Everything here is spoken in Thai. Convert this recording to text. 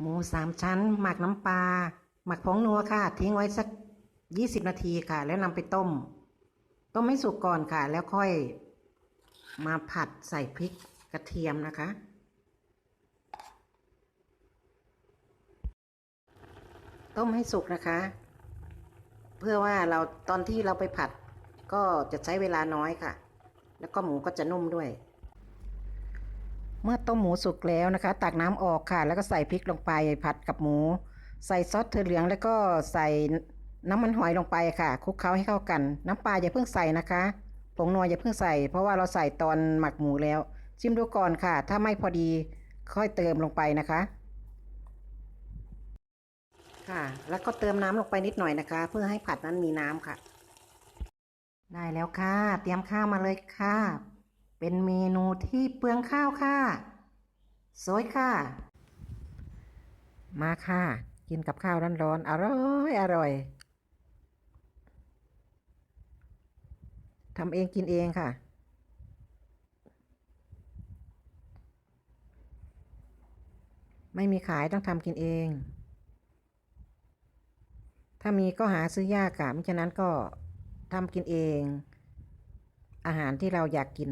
หมูสามชั้น หมักน้ำปลา หมักผงนัวค่ะ ทิ้งไว้สักยี่สิบนาทีค่ะ แล้วนำไปต้ม ต้มให้สุกก่อนค่ะ แล้วค่อย มาผัดใส่พริกกระเทียมนะคะ ต้มให้สุกนะคะ เพื่อว่าเราตอนที่เราไปผัด ก็จะใช้เวลาน้อยค่ะ แล้วก็หมูก็จะนุ่มด้วย เมื่อต้มหมูสุกแล้วนะคะ ตักน้ำออกค่ะ แล้วก็ใส่พริกลงไปผัดกับหมู ใส่ซอสถั่วเหลืองแล้วก็ใส่น้ำมันหอยลงไปค่ะคลุกเคล้าให้เข้ากัน น้ำปลาอย่าเพิ่งใส่นะคะผงนัวอย่าเพิ่งใส่ เพราะว่าเราใส่ตอนหมักหมูแล้ว ชิมดูก่อนค่ะ ถ้าไม่พอดีค่อยเติมลงไปนะคะ ค่ะ แล้วก็เติมน้ำลงไปนิดหน่อยนะคะ เพื่อให้ผัดนั้นมีน้ำค่ะ ได้แล้วค่ะ เตรียมข้าวมาเลยค่ะ เป็นเมนูที่เปลืองข้าวค่ะ สวยค่ะ มาค่ะ กินกับข้าวร้อนๆ อร่อยอร่อยทำเองกินเองค่ะ ไม่มีขายต้องทำกินเอง ถ้ามีก็หาซื้อยากค่ะมิฉะนั้นก็ทำกินเอง อาหารที่เราอยากกิน